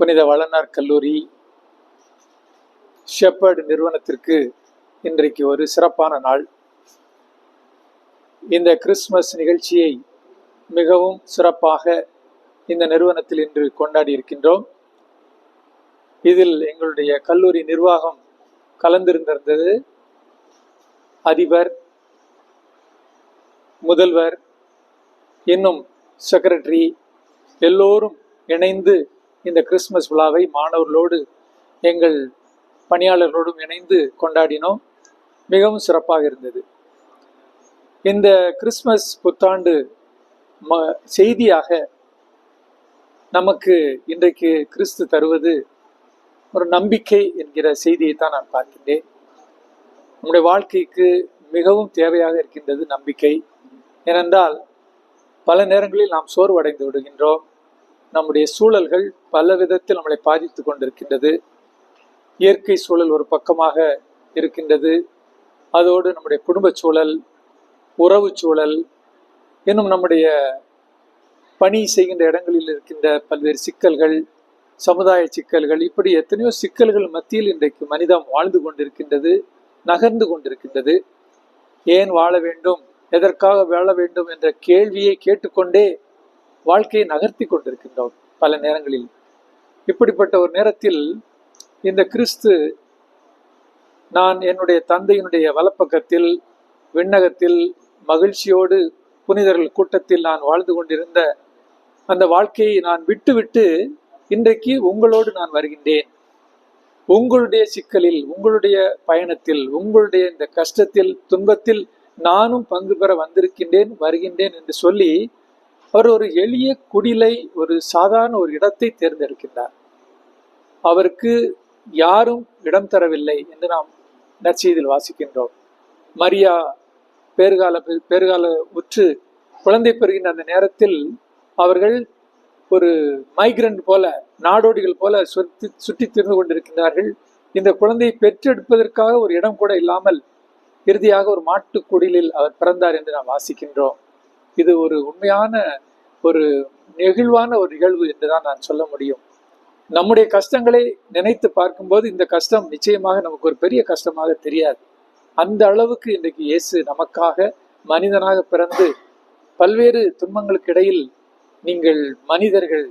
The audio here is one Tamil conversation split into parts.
புனித வளனார் கல்லூரி ஷெப்பர்டு நிறுவனத்திற்கு இன்றைக்கு ஒரு சிறப்பான நாள். இந்த கிறிஸ்மஸ் நிகழ்ச்சியை மிகவும் சிறப்பாக இந்த நிறுவனத்தில் இன்று கொண்டாடி இருக்கின்றோம். இதில் எங்களுடைய கல்லூரி நிர்வாகம் கலந்திருந்திருந்தது. அதிபர் முதல்வர் இன்னும் செக்ரட்டரி எல்லோரும் இணைந்து இந்த கிறிஸ்மஸ் விழாவை மாணவர்களோடு எங்கள் பணியாளர்களோடும் இணைந்து கொண்டாடினோம். மிகவும் சிறப்பாக இருந்தது. இந்த கிறிஸ்மஸ் புத்தாண்டு ம செய்தியாக நமக்கு இன்றைக்கு கிறிஸ்து தருவது ஒரு நம்பிக்கை என்கிற செய்தியை தான் நான் பார்க்கின்றேன். நம்முடைய வாழ்க்கைக்கு மிகவும் தேவையாக இருக்கின்றது நம்பிக்கை. ஏனென்றால் பல நேரங்களில் நாம் சோர்வடைந்து விடுகின்றோம். நம்முடைய சூழல்கள் பல விதத்தில் நம்மளை பாதித்து கொண்டிருக்கின்றது. இயற்கை சூழல் ஒரு பக்கமாக இருக்கின்றது. அதோடு நம்முடைய குடும்ப சூழல் உறவு சூழல் இன்னும் நம்முடைய பணி செய்கின்ற இடங்களில் இருக்கின்ற பல்வேறு சிக்கல்கள் சமுதாய சிக்கல்கள் இப்படி எத்தனையோ சிக்கல்கள் மத்தியில் இன்றைக்கு மனிதம் வாழ்ந்து கொண்டிருக்கின்றது நகர்ந்து கொண்டிருக்கின்றது. ஏன் வாழ வேண்டும் எதற்காக வாழ வேண்டும் என்ற கேள்வியை கேட்டுக்கொண்டே வாழ்க்கையை நகர்த்தி கொண்டிருக்கின்றோம் பல நேரங்களில். இப்படிப்பட்ட ஒரு நேரத்தில் இந்த கிறிஸ்து நான் என்னுடைய தந்தையினுடைய வலப்பக்கத்தில் விண்ணகத்தில் மகிழ்ச்சியோடு புனிதர்கள் கூட்டத்தில் நான் வாழ்ந்து கொண்டிருந்த அந்த வாழ்க்கையை நான் விட்டுவிட்டு இன்றைக்கு உங்களோடு நான் வருகின்றேன். உங்களுடைய சிக்கலில் உங்களுடைய பயணத்தில் உங்களுடைய இந்த கஷ்டத்தில் துன்பத்தில் நானும் பங்கு பெற வந்திருக்கின்றேன் வருகின்றேன் என்று சொல்லி அவர் ஒரு எளிய குடிலை ஒரு சாதாரண ஒரு இடத்தை தேர்ந்தெடுக்கின்றார். அவருக்கு யாரும் இடம் தரவில்லை என்று நாம் நற்செய்தியில் வாசிக்கின்றோம். மரியா பேறுகால பேறுகால உற்று குழந்தை பெறுகின்ற அந்த நேரத்தில் அவர்கள் ஒரு மைக்ரண்ட் போல நாடோடிகள் போல சுற்றி சுற்றி திரிந்து கொண்டிருக்கின்றார்கள். இந்த குழந்தையை பெற்றெடுப்பதற்காக ஒரு இடம் கூட இல்லாமல் இறுதியாக ஒரு மாட்டுக் குடிலில் அவர் பிறந்தார் என்று நாம் வாசிக்கின்றோம். இது ஒரு உண்மையான ஒரு நெகிழ்வான ஒரு நிகழ்வு என்றுதான் நான் சொல்ல முடியும். நம்முடைய கஷ்டங்களை நினைத்து பார்க்கும்போது இந்த கஷ்டம் நிச்சயமாக நமக்கு ஒரு பெரிய கஷ்டமாக தெரியாது. அந்த அளவுக்கு இன்றைக்கு இயேசு நமக்காக மனிதனாக பிறந்து பல்வேறு துன்பங்களுக்கு இடையில் நீங்கள் மனிதர்கள்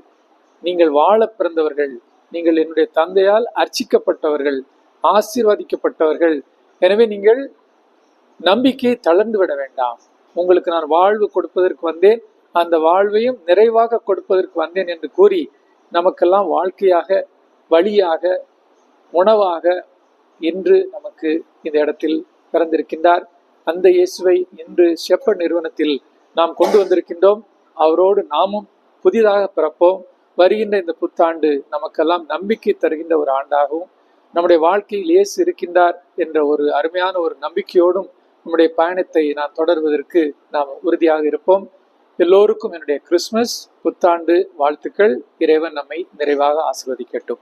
நீங்கள் வாழ பிறந்தவர்கள் நீங்கள் என்னுடைய தந்தையால் அர்ச்சிக்கப்பட்டவர்கள் ஆசீர்வதிக்கப்பட்டவர்கள். எனவே நீங்கள் நம்பிக்கையை தளர்ந்து விட வேண்டாம். உங்களுக்கு நான் வாழ்வு கொடுப்பதற்கு வந்தேன். அந்த வாழ்வையும் நிறைவாக கொடுப்பதற்கு வந்தேன் என்று கூறி நமக்கெல்லாம் வாழ்க்கையாக வழியாக உணவாக இன்று நமக்கு இந்த இடத்தில் பிறந்திருக்கின்றார். அந்த இயேசுவை இன்று செப்ப நிறுவனத்தில் நாம் கொண்டு வந்திருக்கின்றோம். அவரோடு நாமும் புதிதாக பிறப்போம். வருகின்ற இந்த புத்தாண்டு நமக்கெல்லாம் நம்பிக்கை தருகின்ற ஒரு ஆண்டாகவும் நம்முடைய வாழ்க்கையில் இயேசு இருக்கின்றார் என்ற ஒரு அருமையான ஒரு நம்பிக்கையோடும் நம்முடைய பயணத்தை நாம் தொடர்வதற்கு நாம் உறுதியாக இருப்போம். எல்லோருக்கும் என்னுடைய கிறிஸ்மஸ் புத்தாண்டு வாழ்த்துக்கள். இறைவன் நம்மை நிறைவாக ஆசிர்வதிக்கட்டும்.